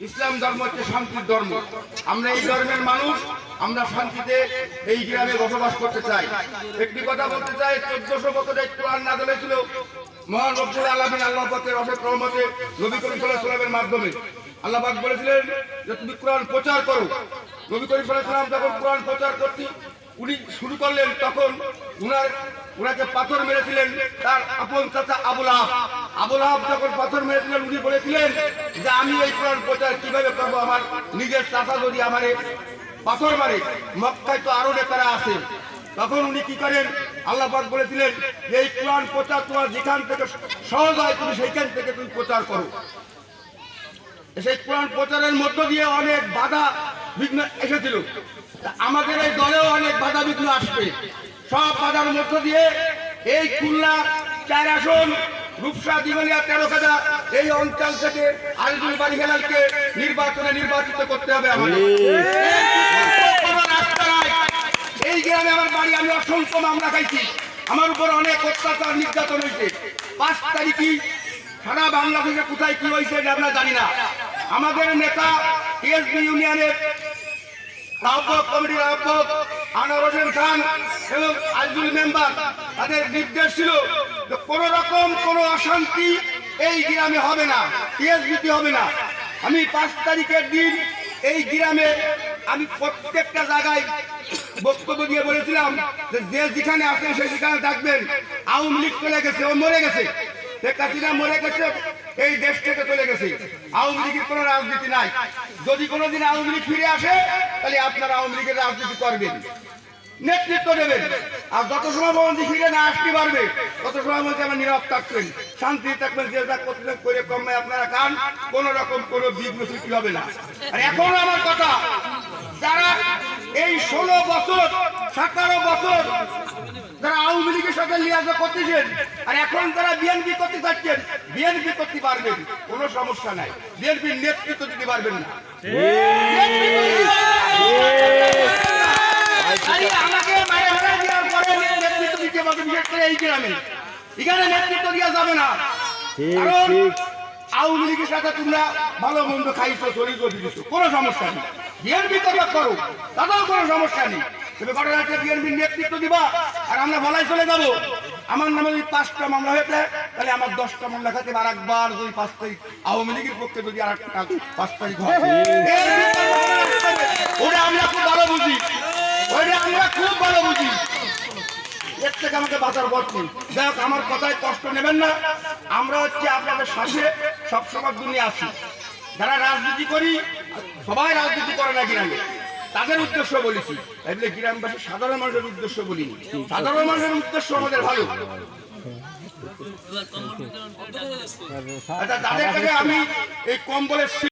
ইসলাম ধর্ম হচ্ছে শান্তির ধর্ম। আমরা এই ধর্মের মানুষ, আমরা শান্তিতে এই গ্রামে বসবাস করতে চাই। একটি কথা বলতে চাই, চোদ্দশো বছর কোরআন না ছিল মহান রব্বুল আলমিন আল্লাহ পাকের অশেষ রহমতে নবী করিম মাধ্যমে আল্লাহ পাক বলেছিলেন যে, তুমি কোরআন প্রচার করো। নবী করিম সাল্লাম যখন কোরআন প্রচার করতে উনি শুরু করলেন, তখন উনার ওনাকে পাথর মেরেছিলেন, তার আপন চাচা আবুল আহাব আবুল আহাব যখন পাথর মেরেছিলেন উনি বলেছিলেন যে আমি এই কোরআন প্রচার কীভাবে করব আমার নিজের চাচা যদি আমারে পাথর মারে, মক্কায় তো আরও নেতারা আছে। তখন উনি কি করেন? আল্লাহ বলেছিলেন যে এই কোরআন প্রচার তোমার যেখান থেকে সহজ হয় তুমি সেইখান থেকে তুমি প্রচার করো। সেই কোরআন প্রচারের মধ্য দিয়ে অনেক বাধা বিঘ্ন এসেছিল। আমাদের এই দলেও অনেক বাধা বিঘ্ন আসবে। সব বাধার মধ্য দিয়ে এই খুলনা চার আসন রূপসা দিগলিয়া তেরো কাজা এই অঞ্চল থেকে আলিদুল বাড়ি হেলালকে নির্বাচনে নির্বাচিত করতে হবে আমাদের। এই গ্রামে আমার বাড়ি আমি অসংখ্য মামলা খাইছি। আমার উপর অনেক অত্যাচার নির্যাতন হয়েছে পাঁচ তারিখই সারা বাংলাদেশে কোথায় কি হয়েছে এটা আমরা জানি না। আমাদের নেতা টিএসবি ইউনিয়নের আহ্বক কমিটির আহ্বক আনোয়ার হোসেন খান এবং আজদুল মেম্বার তাদের নির্দেশ ছিল কোন রকম কোনো অশান্তি এই গ্রামে হবে না, টিএসবিতে হবে না। আমি পাঁচ তারিখের দিন এই গ্রামে আমি প্রত্যেকটা জায়গায় বক্তব্য দিয়ে বলেছিলাম যে যেখানে আছেন সে সেখানে থাকবেন, আওয়ামী লীগ চলে গেছে, ও মরে গেছে। শেখ মরে গেছে, এই দেশ থেকে চলে গেছে। আওয়ামী লীগের কোনো রাজনীতি নাই। যদি কোনোদিন আওয়ামী লীগ ফিরে আসে, তাহলে আপনারা আওয়ামী লীগের রাজনীতি করবেন। নেতৃত্ব দেবেন। আর যত সময় পর্যন্ত ফিরে না আসতে পারবে তত সময় মধ্যে আমার নীরব থাকবেন শান্তি থাকবেন যে যা করতে করে কমে আপনারা খান। কোন রকম কোনো বিঘ্ন সৃষ্টি হবে না। আর এখন আমার কথা যারা এই ষোলো বছর সতেরো বছর তারা আওয়ামী লীগের সাথে লিয়াজা করতেছেন আর এখন তারা বিএনপি করতে চাচ্ছেন বিএনপি করতে পারবেন কোনো সমস্যা নাই। বিএনপির নেতৃত্ব দিতে পারবেন না। দিতে বিশেষ করে এই গ্রামে। এখানে নেতৃত্ব দেওয়া যাবে না। কারণ আওয়ামী লীগের সাথে তোমরা ভালো মন্দ খাইছো চলিছো দিছো। কোনো সমস্যা নেই। বিএনপি করবে করো তাতেও কোনো সমস্যা নেই। তবে ঘটনা হচ্ছে বিএনপির নেতৃত্ব দিবা আর আমরা বলাই চলে যাব। আমার নামে যদি পাঁচটা মামলা হয়েছে তাহলে আমার দশটা মামলা খাতে আর একবার যদি পাঁচ তারিখ আওয়ামী লীগের পক্ষে যদি আর একটা পাঁচ তারিখ হয়। ওটা আমরা খুব ভালো বুঝি। ওইটা আমরা খুব ভালো বুঝি। এর থেকে আমাকে বাঁচার পথ যাই হোক, আমার কথায় কষ্ট নেবেন না। আমরা হচ্ছে আপনাদের সাথে সবসময় দুনিয়া আছি। যারা রাজনীতি করি, সবাই রাজনীতি করে না গ্রামে। তাদের উদ্দেশ্য বলেছি। এগুলো গ্রামবাসী সাধারণ মানুষের উদ্দেশ্য বলিনি। সাধারণ মানুষের উদ্দেশ্য আমাদের ভালো। আচ্ছা আমি এই কম্বলের